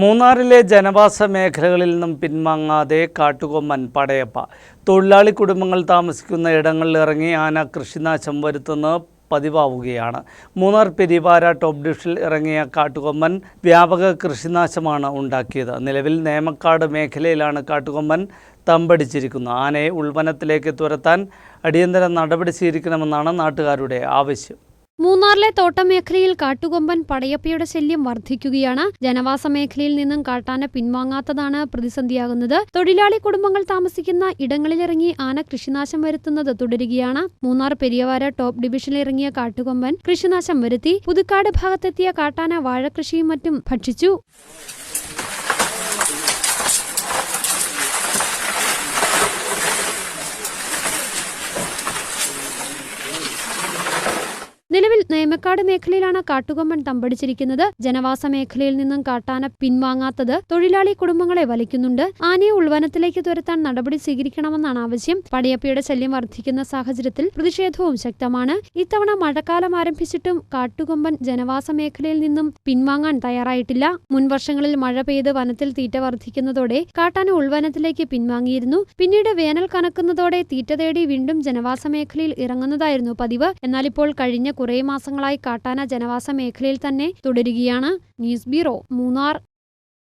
മൂന്നാറിലെ ജനവാസ മേഖലകളിൽ നിന്നും പിൻവാങ്ങാതെ കാട്ടുകൊമ്മൻ പടയപ്പ. തൊഴിലാളി കുടുംബങ്ങൾ താമസിക്കുന്ന ഇടങ്ങളിൽ ഇറങ്ങി ആന കൃഷിനാശം വരുത്തുന്നത് പതിവാവുകയാണ്. മൂന്നാർ പെരിവാര ടോപ്പ് ഡിഷിൽ ഇറങ്ങിയ കാട്ടുകൊമ്മൻ വ്യാപക കൃഷിനാശമാണ് ഉണ്ടാക്കിയത്. നിലവിൽ നേമക്കാട് മേഖലയിലാണ് കാട്ടുകൊമ്മൻ തമ്പടിച്ചിരിക്കുന്നത്. ആനയെ ഉൾവനത്തിലേക്ക് തുരത്താൻ അടിയന്തര നടപടി സ്വീകരിക്കണമെന്നാണ് നാട്ടുകാരുടെ ആവശ്യം. മൂന്നാറിലെ തോട്ടം മേഖലയിൽ കാട്ടുകൊമ്പൻ പടയപ്പയുടെ ശല്യം വർദ്ധിക്കുകയാണ് ജനവാസ മേഖലയിൽ നിന്നും കാട്ടാന പിൻവാങ്ങാത്തതാണ് പ്രതിസന്ധിയാകുന്നത്. തൊഴിലാളി കുടുംബങ്ങൾ താമസിക്കുന്ന ഇടങ്ങളിലിറങ്ങി ആന കൃഷിനാശം വരുത്തുന്നത് തുടരുകയാണ്. മൂന്നാർ പെരിയവാര ടോപ്പ് ഡിവിഷനിൽ ഇറങ്ങിയ കാട്ടുകൊമ്പൻ കൃഷിനാശം വരുത്തി. പുതുക്കാട് ഭാഗത്തെത്തിയ കാട്ടാന വാഴകൃഷിയും മറ്റും ഭക്ഷിച്ചു നിലവിൽ നേമക്കാട് മേഖലയിലാണ് കാട്ടുകൊമ്പൻ തമ്പടിച്ചിരിക്കുന്നത്. ജനവാസ മേഖലയിൽ നിന്നും കാട്ടാന പിൻവാങ്ങാത്തത് തൊഴിലാളി കുടുംബങ്ങളെ വലിക്കുന്നുണ്ട്. ആനയെ ഉൾവനത്തിലേക്ക് തുരത്താൻ നടപടി സ്വീകരിക്കണമെന്നാണ് ആവശ്യം. പടയപ്പയുടെ ശല്യം വർദ്ധിക്കുന്ന സാഹചര്യത്തിൽ പ്രതിഷേധവും ശക്തമാണ്. ഇത്തവണ മഴക്കാലം ആരംഭിച്ചിട്ടും കാട്ടുകൊമ്പൻ ജനവാസ മേഖലയിൽ നിന്നും പിൻവാങ്ങാൻ തയ്യാറായിട്ടില്ല. മുൻവർഷങ്ങളിൽ മഴ പെയ്ത് വനത്തിൽ തീറ്റ വർദ്ധിക്കുന്നതോടെ കാട്ടാന ഉൾവനത്തിലേക്ക് പിൻവാങ്ങിയിരുന്നു. പിന്നീട് വേനൽ കനക്കുന്നതോടെ തീറ്റ തേടി വീണ്ടും ജനവാസ മേഖലയിൽ ഇറങ്ങുന്നതായിരുന്നു പതിവ്. എന്നാൽ ഇപ്പോൾ കഴിഞ്ഞ കുറേ മാസങ്ങളായി കാട്ടാന ജനവാസ മേഖലയിൽ തന്നെ തുടരുകയാണ്. News bureau Munnar.